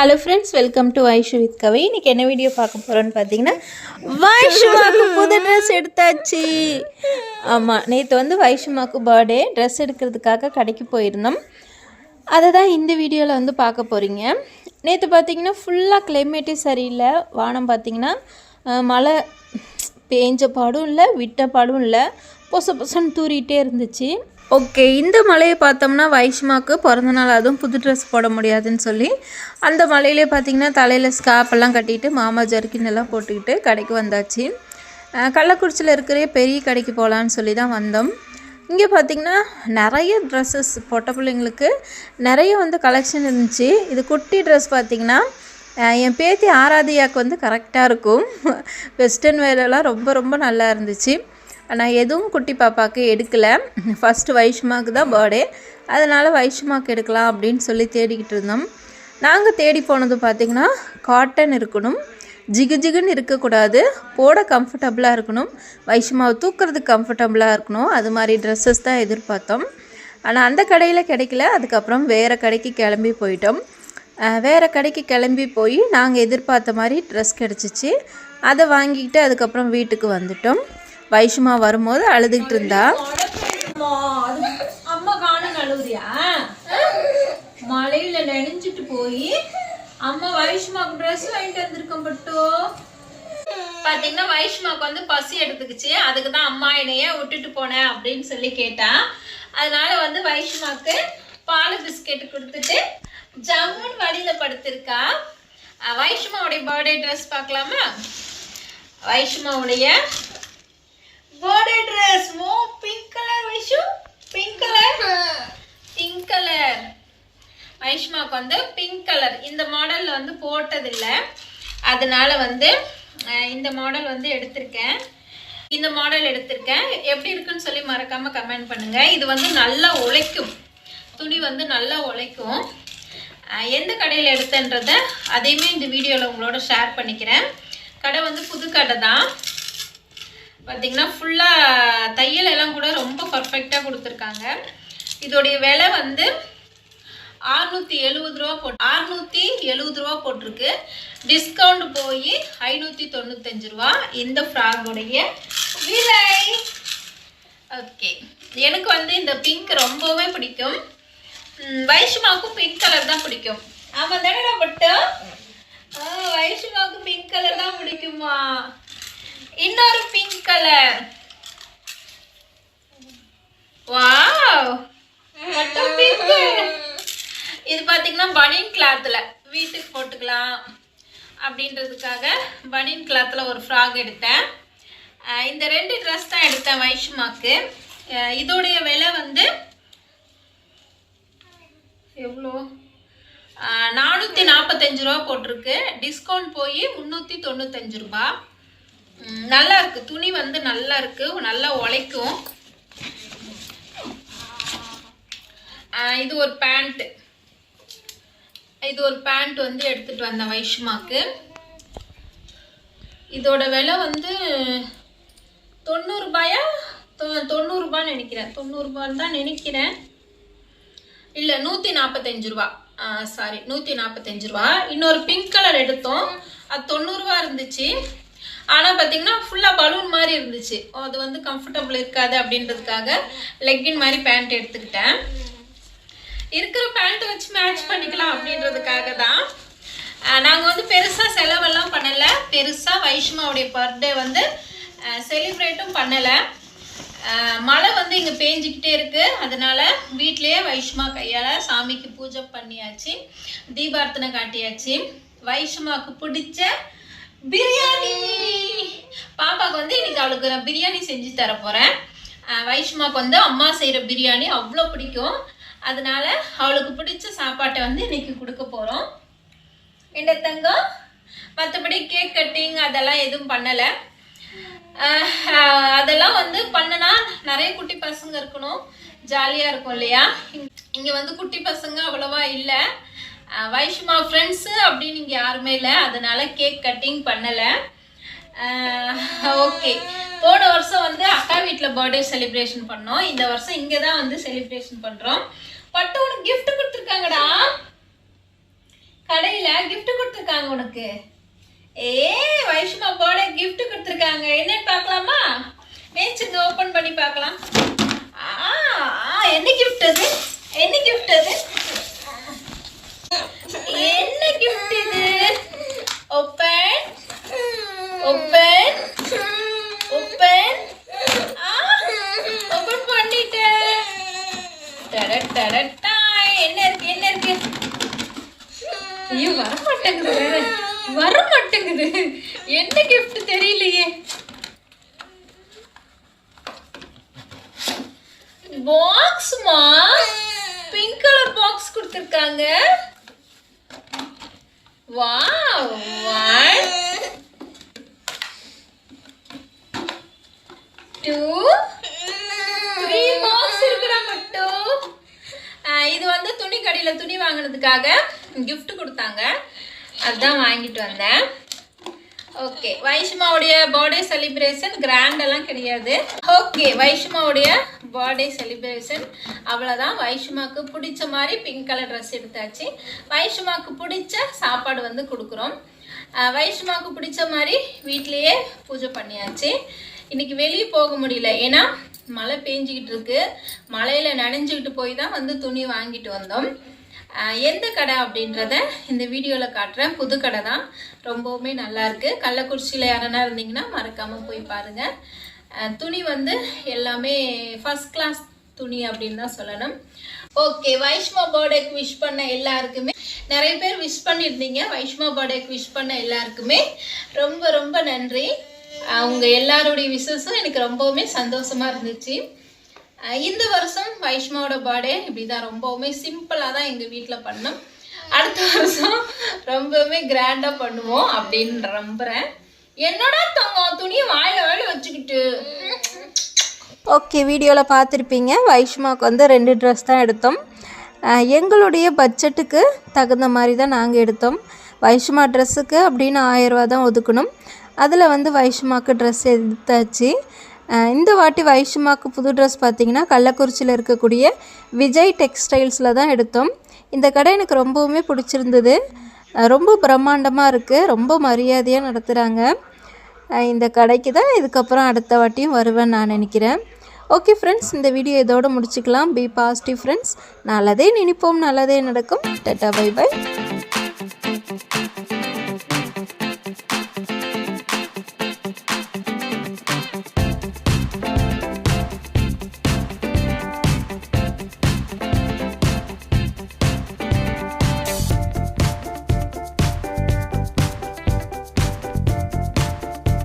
Hello friends welcome to Vaishu with Kavi இன்னைக்கு என்ன video பார்க்க போகிறோன்னு பார்த்தீங்கன்னா வைஷுமாக்கு புது ட்ரெஸ் எடுத்தாச்சு. ஆமாம் நேற்று வந்து வைஷுமாக்கு பர்த்டே ட்ரெஸ் எடுக்கிறதுக்காக கடைக்கு போயிருந்தோம். அதை தான் இந்த வீடியோவில் வந்து பார்க்க போகிறீங்க நேற்று பார்த்தீங்கன்னா ஃபுல்லாக கிளைமேட்டே சரியில்லை. வானம் பார்த்தீங்கன்னா மழை பேஞ்ச பாடும் இல்லை விட்ட பாடும் இல்லை. பொச பொசன்னு தூறிட்டே இருந்துச்சு. ஓகே இந்த மலையை பார்த்தோம்னா வைஷ்மாக்கு பிறந்தநாள் அதுவும் புது ட்ரெஸ் போட முடியாதுன்னு சொல்லி அந்த மலையிலே பார்த்திங்கன்னா தலையில் ஸ்கார்ப் எல்லாம் கட்டிட்டு மாமா ஜர்க்கின் எல்லாம் போட்டுக்கிட்டு கடைக்கு வந்தாச்சு. கள்ளக்குறிச்சியில் இருக்கிற பெரிய கடைக்கு போகலான்னு சொல்லி தான் வந்தோம். இங்கே பார்த்தீங்கன்னா நிறைய ட்ரெஸ்ஸஸ் பொட்ட பிள்ளைங்களுக்கு நிறைய வந்து கலெக்ஷன் இருந்துச்சு. இது குட்டி ட்ரெஸ் பார்த்திங்கன்னா என் பேத்தி ஆராதியாவுக்கு வந்து கரெக்டாக இருக்கும். வெஸ்டர்ன் வேரெல்லாம் ரொம்ப ரொம்ப நல்லா இருந்துச்சு. நான் எதுவும் குட்டி பாப்பாவுக்கு எடுக்கலை. ஃபஸ்ட்டு வைஷ்மாவுக்கு தான் பர்த்டே அதனால் வைஷ்மாவுக்கு எடுக்கலாம் அப்படின்னு சொல்லி தேடிக்கிட்டு இருந்தோம். நாங்கள் தேடி போனது பார்த்திங்கன்னா காட்டன் இருக்கணும். ஜிகு ஜிகுன்னு இருக்கக்கூடாது. போட கம்ஃபர்டபுளாக இருக்கணும். வைஷ்மாவை தூக்குறதுக்கு கம்ஃபர்டபுளாக இருக்கணும். அது மாதிரி ட்ரெஸ்ஸஸ் தான் எதிர்பார்த்தோம். ஆனால் அந்த கடையில் கிடைக்கல. அதுக்கப்புறம் வேறு கடைக்கு கிளம்பி போயிட்டோம். வேறு கடைக்கு கிளம்பி போய் நாங்கள் எதிர்பார்த்த மாதிரி ட்ரெஸ் கிடச்சிச்சு. அதை வாங்கிக்கிட்டு அதுக்கப்புறம் வீட்டுக்கு வந்துட்டோம். வைஷ்மா வரும்போது அழுதுகிட்டு இருந்தா? அம்மா காணும் அழுகுறியா மழையில நனைஞ்சிட்டு போய் அம்மா வைஷ்மாக்கு ட்ரெஸ் வாங்கிட்டு வந்திருக்கோம் பட்டோ. பாத்தீங்கன்னா வைஷ்மாக்கு வந்து பசி எடுத்துக்கிச்சு. அதுக்கு தான் அம்மா என்னைய விட்டுட்டு போனேன் அப்படின்னு சொல்லி கேட்டா. அதனால வந்து வைஷ்மாக்கு பால் பிஸ்கெட் கொடுத்துட்டு ஜம்முன் வழியில படுத்திருக்கா. வைஷ்மாவுடைய பர்த்டே ட்ரெஸ் பார்க்கலாமா? வைஷ்மாவுடைய birthday dress oh pink colour Vaishu pink colour pink colour வைஷ்மாக்கு வந்து பிங்க் கலர் இந்த மாடலில் வந்து போட்டதில்ல. அதனால வந்து இந்த மாடல் வந்து எடுத்திருக்கேன். இந்த மாடல் எடுத்திருக்கேன். எப்படி இருக்குன்னு சொல்லி மறக்காம கமெண்ட் பண்ணுங்க. இது வந்து நல்லா உழைக்கும். துணி வந்து நல்லா உழைக்கும். எந்த கடையில் எடுத்தேன்றத அதையுமே இந்த வீடியோவில் உங்களோட ஷேர் பண்ணிக்கிறேன். கடை வந்து புது கடை தான். பார்த்தீங்கன்னா ஃபுல்லாக தையல் எல்லாம் கூட ரொம்ப பர்ஃபெக்டாக கொடுத்துருக்காங்க. இதோடைய விலை வந்து ஆறுநூற்றி எழுபது ரூபா போட் ஆறுநூற்றி எழுபது ரூபா போட்டிருக்கு. டிஸ்கவுண்ட் போய் ஐநூற்றி தொண்ணூத்தஞ்சு ரூபா இந்த ஃப்ராகுடைய விலை. ஓகே எனக்கு வந்து இந்த பிங்க் ரொம்பவே பிடிக்கும். வைஷ்மாவுக்கும் பிங்க் கலர் தான் பிடிக்கும். ஆமாம் தானே பட்டு வைஷ்மாவுக்கு பிங்க் கலர் தான் பிடிக்குமா இன்னொரு பிங்க் கலர். வாவ் மட்டும் பிங்க் இது பார்த்தீங்கன்னா பனியன் கிளாத்தில் வீட்டுக்கு போட்டுக்கலாம் அப்படின்றதுக்காக பனியன் கிளாத்தில் ஒரு ஃப்ராக் எடுத்தேன். இந்த ரெண்டு ட்ரெஸ் தான் எடுத்தேன் வைஷ்மாக்கு. இதோடைய விலை வந்து எவ்வளோ? நானூற்றி நாற்பத்தஞ்சு ரூபா போட்டிருக்கு. டிஸ்கவுண்ட் போய் முந்நூற்றி தொண்ணூத்தஞ்சு ரூபா. நல்லா இருக்கு துணி வந்து நல்லா இருக்கு நல்லா உழைக்கும். இது ஒரு பேண்ட். இது ஒரு பேண்ட் வந்து எடுத்துட்டு வந்தேன் வைஷ்மாக்கு. இதோட விலை வந்து தொண்ணூறுபாயா தொ- தொண்ணூறுபான்னு நினைக்கிறேன். தொண்ணூறுபான்னு தான் நினைக்கிறேன். இல்லை நூற்றி நாற்பத்தஞ்சு ரூபா. சாரி நூற்றி நாற்பத்தஞ்சு ரூபா. இன்னொரு பிங்க் கலர் எடுத்தோம். அது தொண்ணூறுரூவா இருந்துச்சு. ஆனால் பார்த்தீங்கன்னா ஃபுல்லாக பலூன் மாதிரி இருந்துச்சு. அது வந்து கம்ஃபர்டபுள் இருக்காது அப்படின்றதுக்காக லெக்கின் மாதிரி பேண்ட் எடுத்துக்கிட்டேன். இருக்கிற பேண்ட்டை வச்சு மேட்ச் பண்ணிக்கலாம் அப்படின்றதுக்காக தான் நாங்கள் வந்து பெருசாக செலவெல்லாம் பண்ணலை. பெருசாக வைஷ்மாவுடைய பர்த்டே வந்து செலிப்ரேட்டும் பண்ணலை. மழை வந்து இங்கே பேஞ்சிக்கிட்டே இருக்குது அதனால வீட்டிலேயே வைஷ்மா கையால் சாமிக்கு பூஜை பண்ணியாச்சு. தீபார்த்தனை காட்டியாச்சு. வைஷ்மாவுக்கு பிடிச்ச பிரியாணி பாப்பாவுக்கு வந்து இன்னைக்கு அவளுக்கு நான் பிரியாணி செஞ்சு தர போகிறேன் வைஷ்மாவுக்கு வந்து அம்மா செய்கிற பிரியாணி அவ்வளோ பிடிக்கும். அதனால அவளுக்கு பிடிச்ச சாப்பாட்டை வந்து இன்னைக்கு கொடுக்க போகிறோம் என்ன தங்கம்? மற்றபடி கேக் கட்டிங் அதெல்லாம் எதுவும் பண்ணலை. அதெல்லாம் வந்து பண்ணனா நிறைய குட்டி பசங்க இருக்கணும். ஜாலியாக இருக்கும் இல்லையா? இங்கே வந்து குட்டி பசங்க அவ்வளோவா இல்லை. வைஷ்மா ஃப்ரெண்ட்ஸு அப்படின்னு இங்கே யாருமே இல்லை. அதனால கேக் கட்டிங் பண்ணலை. ஓகே போன வருஷம் வந்து அக்கா வீட்டில் பர்த்டே செலிப்ரேஷன் பண்ணோம். இந்த வருஷம் இங்கே தான் வந்து செலிப்ரேஷன் பண்ணுறோம் பட்டு உனக்கு கிஃப்ட் கொடுத்துருக்காங்கடா. கடையில் கிஃப்ட் கொடுத்துருக்காங்க உனக்கு. ஏ வைஷ்மா பர்த்டே கிஃப்ட் கொடுத்துருக்காங்க. என்னன்னு பார்க்கலாமா? மேய்ச்சிங்க ஓப்பன் பண்ணி பார்க்கலாம். ஆ ஆ, என்ன கிஃப்ட் அது? என்ன கிஃப்ட் அது? என்ன கிஃப்ட் இது? ஓப்பன் ஓப்பன் ஓப்பன் ஓப்பன் பண்ணிட்டேன் டட டட டாய். என்ன இருக்கு என்ன இருக்கு? ஐயோ வர மாட்டேங்குது வேற. வர மாட்டேங்குது என்ன கிஃப்ட் தெரியலையே. பாக்ஸ்மா பிங்க் கலர் பாக்ஸ் கொடுத்துருக்காங்க. Wow one two three marks இருக்குடா மட்டும். இது வந்து துணி கடையில் துணி வாங்கினதுக்காக gift கொடுத்தாங்க. அதுதான் வாங்கிட்டு வந்தேன். ஓகே வைஷ்மாவுடைய பர்த்டே செலிப்ரேஷன் கிராண்டெல்லாம் கிடையாது. ஓகே வைஷ்மாவுடைய பர்த்டே செலிப்ரேஷன் அவ்வளோதான் வைஷ்மாவுக்கு பிடிச்ச மாதிரி பிங்க் கலர் ட்ரெஸ் எடுத்தாச்சு. வைஷ்மாவுக்கு பிடிச்ச சாப்பாடு வந்து கொடுக்குறோம். வைஷ்மாவுக்கு பிடிச்ச மாதிரி வீட்லேயே பூஜை பண்ணியாச்சு. இன்னைக்கு வெளியே போக முடியல. ஏன்னா மழை பெஞ்சிக்கிட்டு இருக்கு. மழையில் நனைஞ்சுக்கிட்டு போய் தான் வந்து துணி வாங்கிட்டு வந்தோம். எந்த கடை அப்படின்றத இந்த வீடியோவில் காட்டுறேன். புது கடை தான். ரொம்பவுமே நல்லாயிருக்கு கள்ளக்குறிச்சியில் யாரனா இருந்தீங்கன்னா மறக்காமல் போய் பாருங்கள் துணி வந்து எல்லாமே ஃபஸ்ட் கிளாஸ் துணி அப்படின்னு தான் சொல்லணும். ஓகே வைஷ்மா பர்த்டேக்கு விஷ் பண்ண எல்லாருக்குமே நிறைய பேர் விஷ் பண்ணியிருந்தீங்க. வைஷ்மா பர்த்டேக்கு விஷ் பண்ண எல்லாருக்குமே ரொம்ப ரொம்ப நன்றி. அவங்க எல்லாருடைய விசஸும் எனக்கு ரொம்பவுமே சந்தோஷமாக இருந்துச்சு. இந்த வருஷம் வைஷ்மாவோட பர்த்டே. இப்படிதான் ரொம்பவுமே சிம்பிளாக தான் எங்கள் வீட்டில் பண்ணோம். அடுத்த வருஷம் ரொம்பவுமே கிராண்டாக பண்ணுவோம் அப்படின்னு நம்புகிறேன் என்னோட தங்கம் துணியை வாயில் வாயில் வச்சுக்கிட்டு. ஓகே வீடியோவில் பார்த்துருப்பீங்க. வைஷ்மாவுக்கு வந்து ரெண்டு ட்ரெஸ் தான் எடுத்தோம். எங்களுடைய பட்ஜெட்டுக்கு தகுந்த மாதிரி தான் நாங்கள் எடுத்தோம். வைஷ்மா ட்ரெஸ்ஸுக்கு அப்படின்னு ஆயரூவா தான் ஒதுக்கணும். அதில் வந்து வைஷ்மாவுக்கு ட்ரெஸ் எடுத்தாச்சு. இந்த வாட்டி வைஷுமாக்கு புது ட்ரெஸ் பார்த்திங்கன்னா கள்ளக்குறிச்சியில் இருக்கக்கூடிய விஜய் டெக்ஸ்டைல்ஸில் தான் எடுத்தோம். இந்த கடை எனக்கு ரொம்பவுமே பிடிச்சிருந்தது. ரொம்ப பிரம்மாண்டமாக இருக்குது ரொம்ப மரியாதையாக நடத்துகிறாங்க இந்த கடைக்கு தான் இதுக்கப்புறம் அடுத்த வாட்டியும் வருவேன் நான் நினைக்கிறேன். ஓகே ஃப்ரெண்ட்ஸ் இந்த வீடியோ இதோடு முடிச்சுக்கலாம். பி பாசிட்டிவ் ஃப்ரெண்ட்ஸ் நல்லதே நினைப்போம். நல்லதே நடக்கும். Ta-ta by by